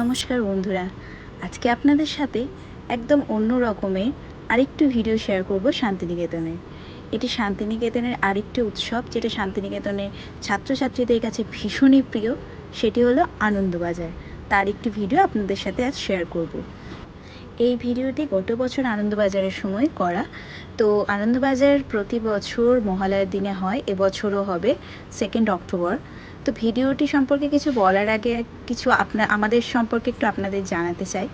নমস্কার বন্ধুরা। আজকে আপনাদের সাথে একদম অন্য রকমের আরেকটু ভিডিও শেয়ার করব শান্তিনিকেতনের এটি শান্তিনিকেতনের আরেকটি উৎসব, যেটা শান্তিনিকেতনের ছাত্রছাত্রীদের কাছে ভীষণই প্রিয়। সেটি হলো আনন্দবাজার। তার একটি ভিডিও আপনাদের সাথে আজ শেয়ার করব। এই ভিডিওটি গত বছর আনন্দবাজারের সময় করা। তো আনন্দবাজার প্রতি বছর মহালয়ার দিনে হয়, এবছরও হবে সেকেন্ড অক্টোবর তো ভিডিওটি সম্পর্কে কিছু বলার আগে কিছু আপনা আমাদের সম্পর্কে একটু আপনাদের জানাতে চাই।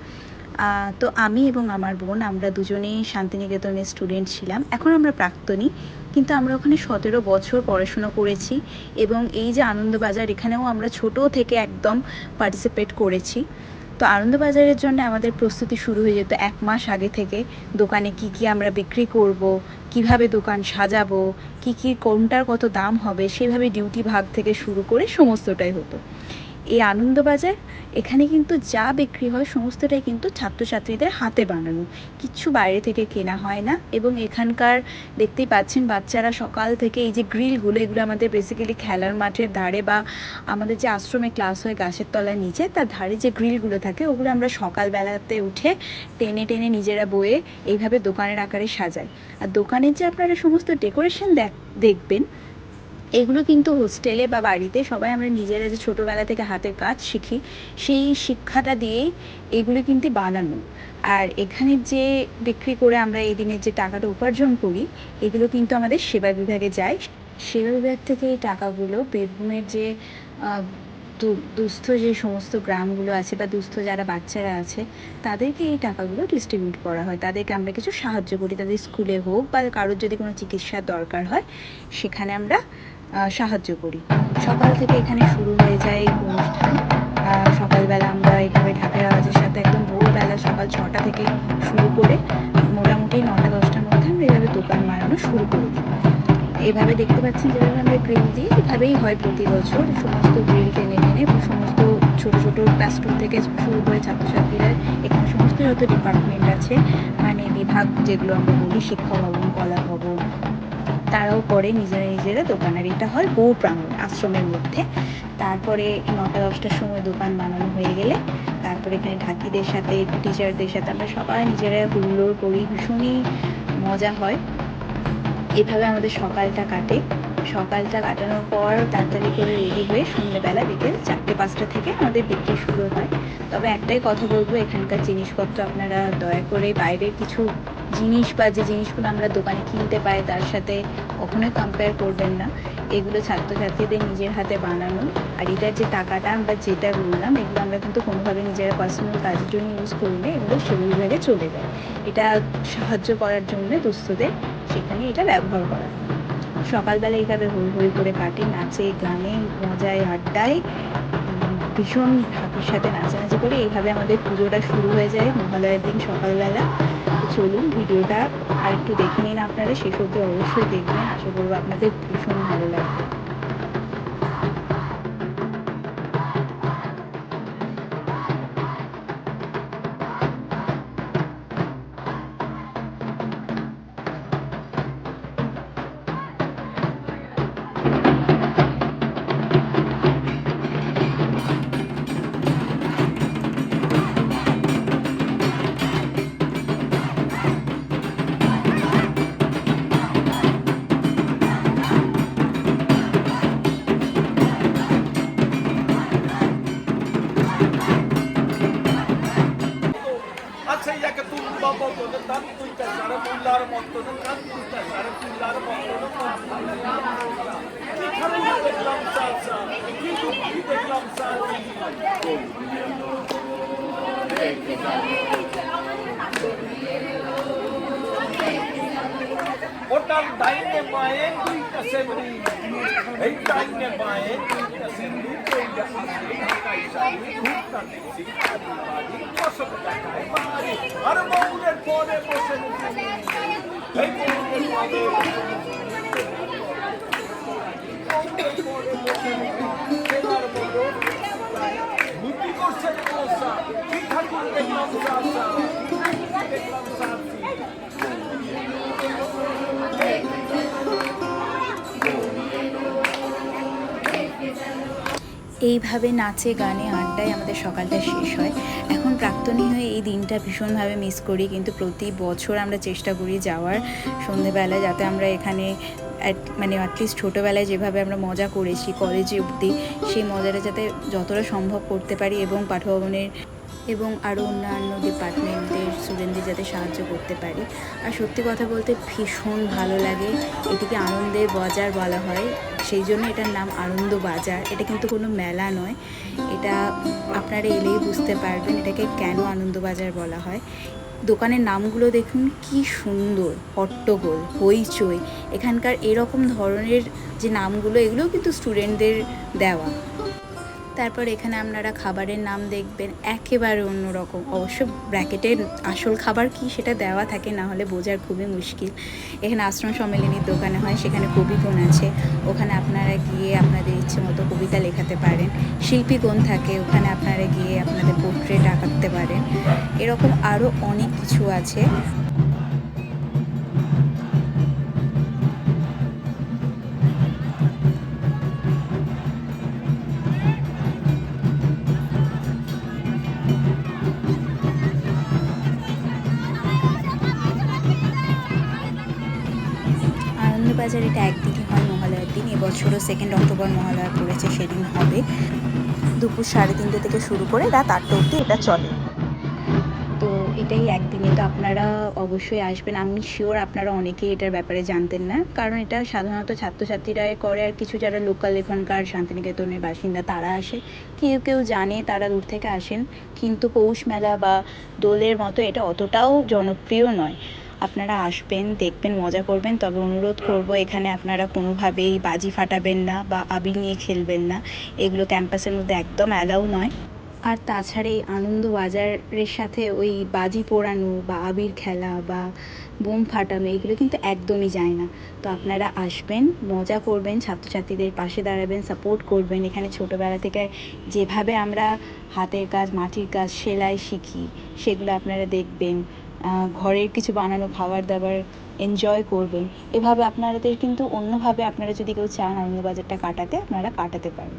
তো আমি এবং আমার বোন আমরা দুজনেই শান্তিনিকেতনের স্টুডেন্ট ছিলাম। এখন আমরা প্রাক্তনী, কিন্তু আমরা ওখানে সতেরো বছর পড়াশুনো করেছি এবং এই যে আনন্দবাজার এখানেও আমরা ছোট থেকে একদম পার্টিসিপেট করেছি। তো আনন্দবাজারের জন্য আমাদের প্রস্তুতি শুরু হয়ে যেত এক মাস আগে থেকে। দোকানে কি কি আমরা বিক্রি করব, কীভাবে দোকান সাজাবো, কি কি কোনটার কত দাম হবে, সেভাবে ডিউটি ভাগ থেকে শুরু করে সমস্তটাই হতো। এই আনন্দবাজার, এখানে কিন্তু যা বিক্রি হয় সমস্তটাই কিন্তু ছাত্রছাত্রীদের হাতে বানানো। কিচ্ছু বাইরে থেকে কেনা হয় না এবং এখানকার দেখতেই পাচ্ছেন বাচ্চারা সকাল থেকে এই যে গ্রিলগুলো, এগুলো আমাদের বেসিক্যালি খেলার মাঠের ধারে বা আমাদের যে আশ্রমে ক্লাস হয় গাছের তলার নিচে, তার ধারে যে গ্রিলগুলো থাকে ওগুলো আমরা সকালবেলাতে উঠে টেনে টেনে নিজেরা বয়ে এইভাবে দোকানের আকারে সাজাই। আর দোকানের যে আপনারা সমস্ত ডেকোরেশন দেখ, দেখবেন এগুলো কিন্তু হোস্টেলে বা বাড়িতে সবাই আমরা নিজেরা যে ছোটোবেলা থেকে হাতের কাজ শিখি, সেই শিক্ষাটা দিয়েই এগুলো কিন্তু বানানো। আর এখানে যে বিক্রি করে আমরা এই দিনের যে টাকাটা উপার্জন করি, এগুলো কিন্তু আমাদের সেবা বিভাগে যায়। সেবা বিভাগ থেকে এই টাকাগুলো বীরভূমের যে দুস্থ যে সমস্ত গ্রামগুলো আছে বা দুস্থ যারা বাচ্চারা আছে, তাদেরকে এই টাকাগুলো ডিস্ট্রিবিউট করা হয়। তাদেরকে আমরা কিছু সাহায্য করি। তাদের স্কুলে হোক বা কারোর যদি কোনো চিকিৎসার দরকার হয়, সেখানে আমরা সাহায্য করি। সকাল থেকে এখানে শুরু হয়ে যায় এই অনুষ্ঠান। সকালবেলা আমরা এখানে ঢাকার আওয়াজের সাথে একদম ভোরবেলা সকাল ছটা থেকে শুরু করে মোটামুটি নটা, দশটার মধ্যে আমরা এভাবে দোকান বানানো শুরু করি। এভাবে দেখতে পাচ্ছেন যেভাবে আমরা গ্রিল দিই এভাবেই হয় প্রতি বছর। সমস্ত গ্রিল টেনে টেনে সমস্ত ছোট ছোট ক্লাসরুম থেকে শুরু করে ছাত্রছাত্রীরা এখানে সমস্ত যত ডিপার্টমেন্ট আছে মানে বিভাগ যেগুলো আমরা বলি শিক্ষা ভবন, কলা ভবন তারাও করে নিজেরা নিজেরা দোকানের এটা হয় বউ প্রাঙ্গণ আশ্রমের মধ্যে। তারপরে নটা, দশটার সময় দোকান বানানো হয়ে গেলে, তারপরে এখানে ঢাকিদের সাথে টিচারদের সাথে আমরা সবাই নিজেরা হুল্লোড় করি, ভীষণই মজা হয়। এভাবে আমাদের সকালটা কাটে। সকালটা কাটানোর পর তাড়াতাড়ি করে রেডি হয়ে সন্ধ্যেবেলা বিকেল চারটে, পাঁচটা থেকে আমাদের বিক্রি শুরু হয়। তবে একটাই কথা বলব, এখানকার জিনিসপত্র আপনারা দয়া করে বাইরের কিছু জিনিস বা যে জিনিসগুলো আমরা দোকানে কিনতে পাই, তার সাথে কখনোই কম্পেয়ার করবেন না। এগুলো ছাত্রছাত্রীদের নিজের হাতে বানানো। আর এটার যে টাকাটা আমরা যেটা বললাম, এগুলো আমরা কিন্তু কোনোভাবে নিজেরা পার্সোনাল কাজের জন্য ইউজ করি না, এগুলো সেবা বিভাগে চলে যায়। এটা সাহায্য করার জন্য দুস্থদের সেখানে এটা ব্যবহার করা। হয়। সকালবেলা এইভাবে হই হই করে কাটে, নাচে, গানে, মজায়, আড্ডায় ভীষণ ঠাকুর সাথে নাচানাচি করে এইভাবে আমাদের পুজোটা শুরু হয়ে যায় মহালয়ের দিন সকালবেলা। চলুন ভিডিওটা আর একটু দেখে নিন আপনারা, শেষ অব্দি অবশ্যই দেখবেন। আশা করব আপনাদের ভীষণ ভালো লাগবে। ওটার ডাইনে মায়ে দুইটা সেমরি এই ডাইনে মায়ে দুইটা সেমরি এইটা আসলে ঢাকাই সামনে ঘুরতা দেখছি বাড়ি বসত টাকায় বাড়ি আর মৌরের পরে বসে মুখে এইভাবে নাচে গানে ঘন্টায় আমাদের সকালটা শেষ হয়। এখন প্রাক্তনী হয়ে এই দিনটা ভীষণভাবে মিস করি, কিন্তু প্রতি বছর আমরা চেষ্টা করি যাওয়ার সন্ধেবেলায় যাতে আমরা এখানে মানে অ্যাটলিস্ট ছোটোবেলায় যেভাবে আমরা মজা করেছি কলেজে অবধি সেই মজাটা যাতে যতটা সম্ভব করতে পারি এবং পাঠভবনের এবং আরও অন্যান্য ডিপার্টমেন্টের স্টুডেন্টদের যাতে সাহায্য করতে পারি। আর সত্যি কথা বলতে ভীষণ ভালো লাগে। এটিকে আনন্দের বাজার বলা হয়। সেই জন্য এটার নাম আনন্দ বাজার। এটা কিন্তু কোনো মেলা নয়। এটা আপনারা এলেই বুঝতে পারবেন এটাকে কেন আনন্দ বাজার বলা হয়। দোকানের নামগুলো দেখুন, কি সুন্দর! হট্টগোল, হইচই। এখানকার এরকম ধরনের যে নামগুলো, এগুলোও কিন্তু স্টুডেন্টদের দেওয়া। তারপর এখানে আপনারা খাবারের নাম দেখবেন, একেবারে অন্যরকম। অবশ্য ব্র্যাকেটের আসল খাবার কি সেটা দেওয়া থাকে, না হলে বোঝার খুবই মুশকিল। এখানে আশ্রম সম্মেলনীর দোকানে হয়, সেখানে কবিকোণ আছে। ওখানে আপনারা গিয়ে আপনাদের ইচ্ছে মতো কবিতা লেখাতে পারেন। শিল্পী কোণ থাকে, ওখানে আপনারা গিয়ে আপনাদের পোর্ট্রেট আঁকাতে পারেন। এরকম আরও অনেক কিছু আছে। আনন্দবাজার এটা একদিনই হয় মহালয়ার দিন, এবছরও সেকেন্ড অক্টোবর মহালয়া পড়েছে, সেদিন হবে। দুপুর সাড়ে তিনটে থেকে শুরু করে রাত আটটা অবধি এটা চলে। তো এটাই একদিনে, তো আপনারা অবশ্যই আসবেন। আমি শিওর আপনারা অনেকেই এটার ব্যাপারে জানতেন না, কারণ এটা সাধারণত ছাত্রছাত্রীরা করে আর কিছু যারা লোকাল এখানকার শান্তিনিকেতনের বাসিন্দা তারা আসে। কেউ কেউ জানে তারা দূর থেকে আসেন, কিন্তু পৌষ মেলা বা দোলের মতো এটা অতটাও জনপ্রিয় নয়। আপনারা আসবেন, দেখবেন, মজা করবেন। তবে অনুরোধ করব, এখানে আপনারা কোনোভাবেই বাজি ফাটাবেন না বা আবির নিয়ে খেলবেন না। এগুলো ক্যাম্পাসের মধ্যে একদম অ্যালাউ নয়। আর তাছাড়া এই আনন্দ বাজারের সাথে ওই বাজি পোড়ানো বা আবির খেলা বা বোম ফাটানো, এগুলো কিন্তু একদমই যায় না। তো আপনারা আসবেন, মজা করবেন, ছাত্রছাত্রীদের পাশে দাঁড়াবেন, সাপোর্ট করবেন। এখানে ছোটোবেলা থেকে যেভাবে আমরা হাতের কাজ, মাটির কাজ, সেলাই শিখি, সেগুলো আপনারা দেখবেন। ঘরের কিছু বানানো খাবার দাবার এনজয় করবেন। এভাবে আপনাদের কিন্তু অন্যভাবে আপনারা যদি কেউ চান আনন্দবাজারটা কাটাতে, আপনারা কাটাতে পারেন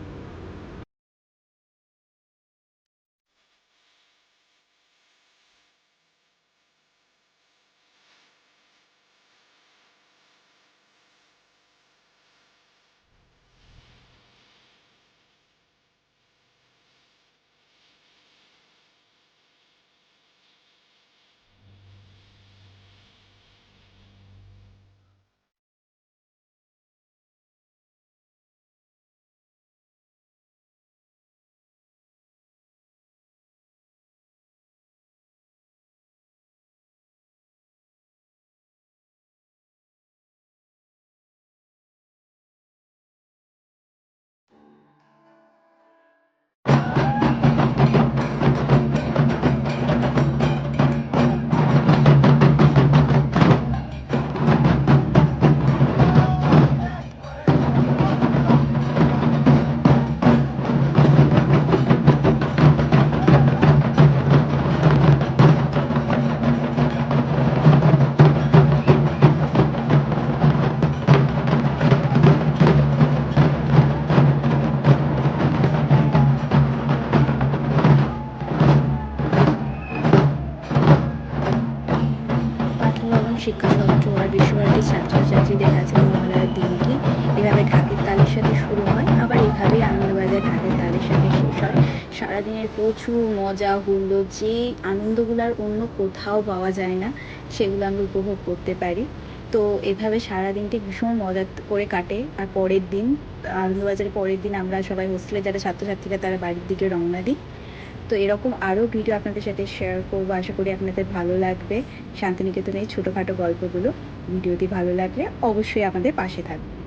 শিক্ষাতন্ত্র আর বিশ্বভারতীর ছাত্রছাত্রীদের কাছে মহালয়ার দিনটি। এভাবে ঢাকের তালের সাথে শুরু হয়, আবার এভাবেই আনন্দবাজার ঢাকের তালের সাথে শেষ হয়। সারাদিনের প্রচুর মজা হুল্লো যে আনন্দগুলো আর অন্য কোথাও পাওয়া যায় না, সেগুলো আমরা উপভোগ করতে পারি। তো এভাবে সারা দিনটি ভীষণ মজা করে কাটে। আর পরের দিন, আনন্দবাজারের পরের দিন আমরা সবাই হোস্টেলে যারা ছাত্রছাত্রীরা, তারা বাড়ির দিকে রওনা দিই। তো এরকম আরও ভিডিও আপনাদের সাথে শেয়ার করব। আশা করি আপনাদের ভালো লাগবে। শান্তিনিকেতনের ছোটোখাটো গল্পগুলো। ভিডিওটি ভালো লাগলে অবশ্যই আমাদের পাশে থাকবে।